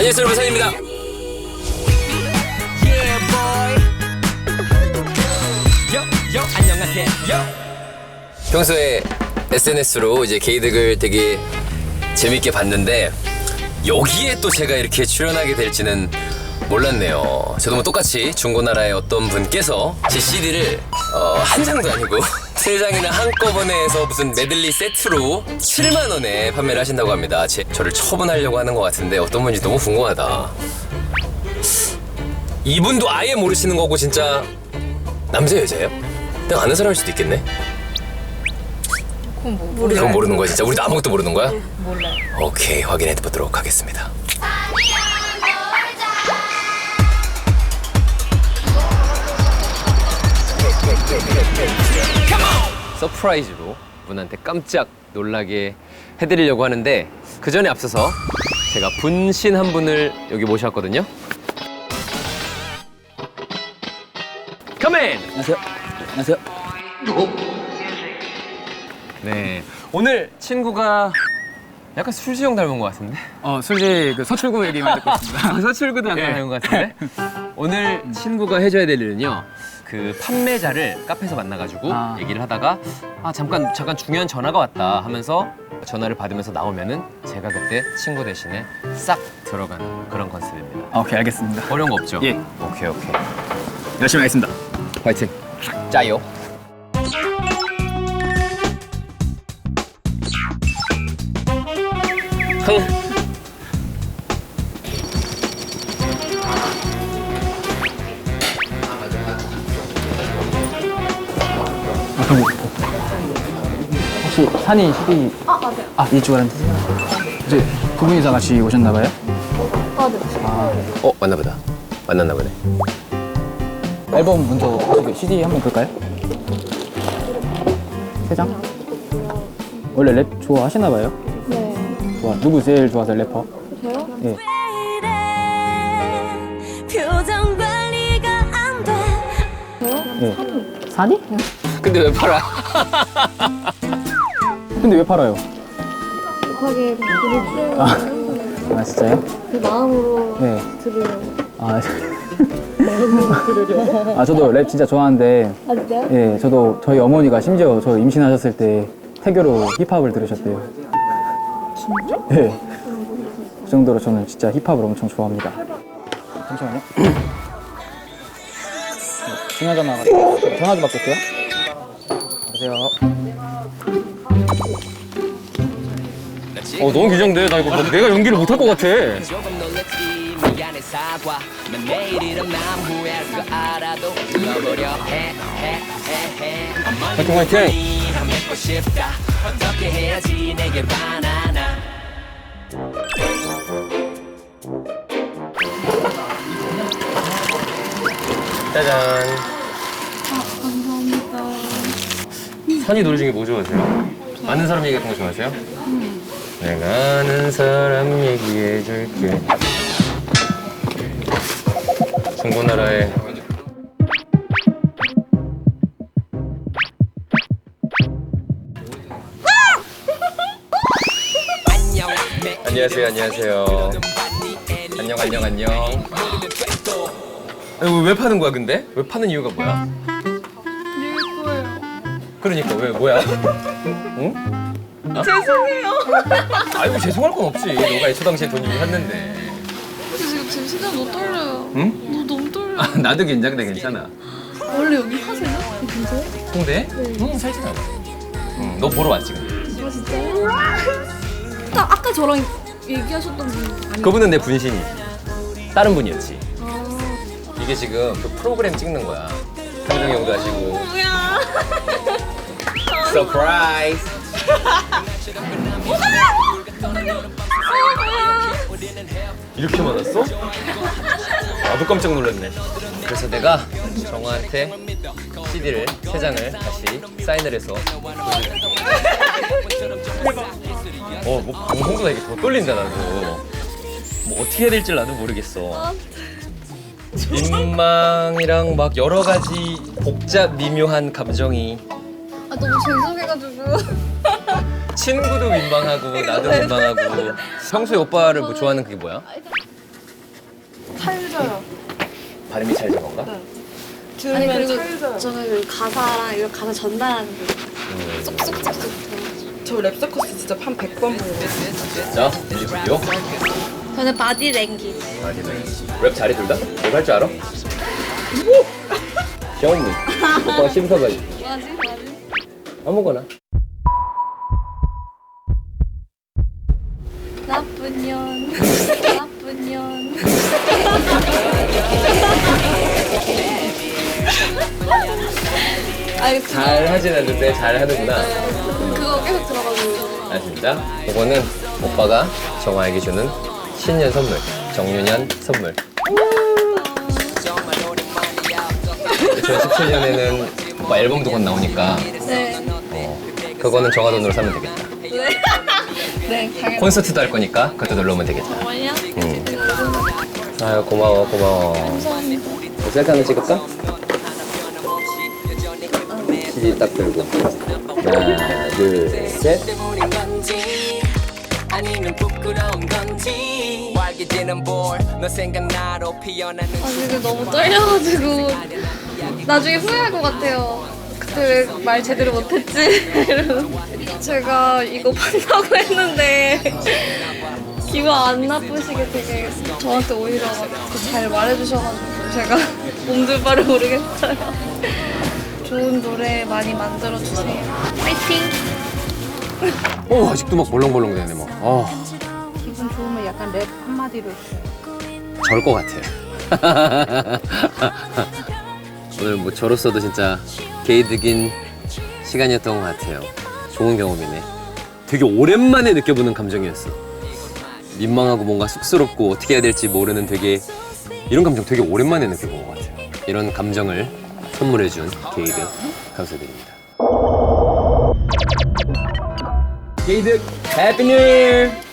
안녕하세요 여러분. 산입니다. 평소에 SNS로 이제 게이득을 되게 재밌게 봤는데 여기에 또 제가 이렇게 출연하게 될지는 몰랐네요. 저도 뭐 똑같이 중고나라의 어떤 분께서 제 CD를 어, 한 장도 아니고 세 장이나 한꺼번에 해서 무슨 메들리 세트로 7만 원에 판매를 하신다고 합니다. 제, 저를 처분하려고 하는 것 같은데 어떤 분인지 너무 궁금하다. 이분도 아예 모르시는 거고 진짜 남자 여자예요? 내가 아는 사람일 수도 있겠네. 그건 뭐 그건 모르는 거야 진짜. 우리도 아무것도 모르는 거야? 몰라요. 오케이 확인해 보도록 하겠습니다. 서프라이즈로 분한테 깜짝 놀라게 해드리려고 하는데 그 전에 앞서서 제가 분신 한 분을 여기 모셨거든요. 컴인! 안녕하세요. 안녕하세요. 네 오늘 친구가 약간 술지형 닮은 것 같은데? 어, 솔직히 그 서출구 얘기만 듣고 있습니다. 서출구도 약간 예. 닮은 것 같은데? 오늘 친구가 해줘야 될 일은요. 그 판매자를 카페에서 만나가지고 아. 얘기를 하다가 아 잠깐 잠깐 중요한 전화가 왔다 하면서 전화를 받으면서 나오면은 제가 그때 친구 대신에 싹 들어가는 그런 컨셉입니다. 아, 오케이, 알겠습니다. 어려운 거 없죠? 예. 오케이 오케이. 열심히 하겠습니다. 화이팅. 짜요. 흥. 아, 그리고 혹시 산이 CD 아 맞아요. 아, 이주가는 이제 두 분이서 같이 오셨나 봐요? 맞아요. 어 만나보다. 만났나 보네. 앨범 먼저 혹시 CD 한번 볼까요? 세 장? 원래 랩 좋아하시나 봐요? 네. 좋아. 누구 제일 좋아하세요, 래퍼? 저요? 예. 표정 관리가 안 돼. 저요? 예. 산이? 근데 왜 팔아? 근데 왜 팔아요? 급하게 쓰려고 아. 아, 진짜요? 그 마음으로 네. 들으려고. 아, 아 저도 랩 진짜 좋아하는데 아 진짜요? 예, 저도 저희 어머니가 심지어 저 임신하셨을 때 태교로 힙합을 들으셨대요. 진짜? 예. 그 정도로 저는 진짜 힙합을 엄청 좋아합니다. 잠시만요. 중요한 전화 와가지고 전화 좀 올게요. 여보세요. 어 너무 긴장돼. 나 이거 내가 연기를 못할 것 같아. 조금 놀랬지 미안해 사과 난 매일 이런 남 후회할 거 알아도 불러보려 해해해해 화이팅 화이팅. 한 맺고 싶다 어떻게 해야지 내게 반하나 짜잔. 산이 노래 중에 뭐 좋아하세요? 아는 사람 얘기 같은 거 좋아하세요? 내가 아는 사람 얘기해줄게. 내 안녕하세요 안녕하세요 안녕 안녕 안녕 아니, 왜 파는 거야 근데? 왜 파는 이유가 뭐야? 그러니까 왜 뭐야? 응? 죄송해요. 아이고 죄송할 건 없지 너가 애초 당시에 돈 주고 샀는데 저 지금 지금 시간 못 떨려요. 응? 너 너무 떨려. 아, 나도 긴장돼 괜찮아 원래 여기 하세요? 근데? 홍대? 응 살진 않아 응, 너 보러 왔지 근데 아 진짜요? 아까 아까 저랑 얘기하셨던 분 아니? 그분은 내 분신이 다른 분이었지 아 이게 지금 그 프로그램 찍는 거야 강정 형도 하시고 뭐야? 서프라이즈 이렇게 많았어? 나도 깜짝 놀랐네. 그래서 내가 정화한테 CD를 세 장을 다시 사인을 해서 어, 뭐 방송보다 이게 더 떨린다 나도. 뭐 어떻게 해야 될지 나도 모르겠어. 민망이랑 막 여러 가지 복잡 미묘한 감정이 아 너무 죄송해가지고. 친구도 민망하고 나도 민망하고 평소에 오빠를 뭐 좋아하는 그게 뭐야? 찰져요. 발음이 잘 된 건가? 아니 들으면 그리고 찰져요. 저는 그 가사랑 이거 가사 전달하는 게 쏙쏙쏙쏙 저 랩서커스 진짜 한 100번 본 거. 자, 뮤직비디오. 저는 바디 랭귀지 랩 잘해 둘 다? 랩할 줄 알아? 샤오미. 오빠가 심사가지고. 뭐하지? 뭐하지? 아무거나. 나쁜 년 나쁜 년 아니 그거, 잘 하진 않는데 잘 하는구나. 그거 계속 들어가지고 아 진짜? 이거는 오빠가 정화에게 주는 신년 선물. 정유년 선물. 2017년에는 오빠 앨범도 곧 나오니까 네 어, 그거는 정화 돈으로 사면 되겠다. 네, 당연히 콘서트도 할 거니까 그것도 놀러 오면 되겠다. 정말요? 응. 아유 고마워 고마워. 감사합니다 셀카 하나 찍을까? CD 딱 들고 하나 둘셋 때문인 건지 아니면 부끄러운 건 지 빨개지는 볼너 생각나로 피어나는 아 지금 너무 떨려가지고 나중에 후회할 것 같아요. 그때 왜 말 제대로 못했지? 제가 이거 판다고 했는데 기분 안 나쁘시게 되게 저한테 오히려 잘 말해주셔가지고 제가 몸둘 바를 모르겠어요. 좋은 노래 많이 만들어주세요. 파이팅! 오 아직도 막 벌렁벌렁 되네 뭐. 아 약간 랩 한마디로 절것 같아. 오늘 뭐 저로서도 진짜 게이득인 시간이었던 것 같아요. 좋은 경험이네. 되게 오랜만에 느껴보는 감정이었어. 민망하고 뭔가 쑥스럽고 어떻게 해야 될지 모르는 되게 이런 감정 되게 오랜만에 느껴본 것 같아요. 이런 감정을 선물해준 게이득 감사드립니다. 게이득 해피 뉴!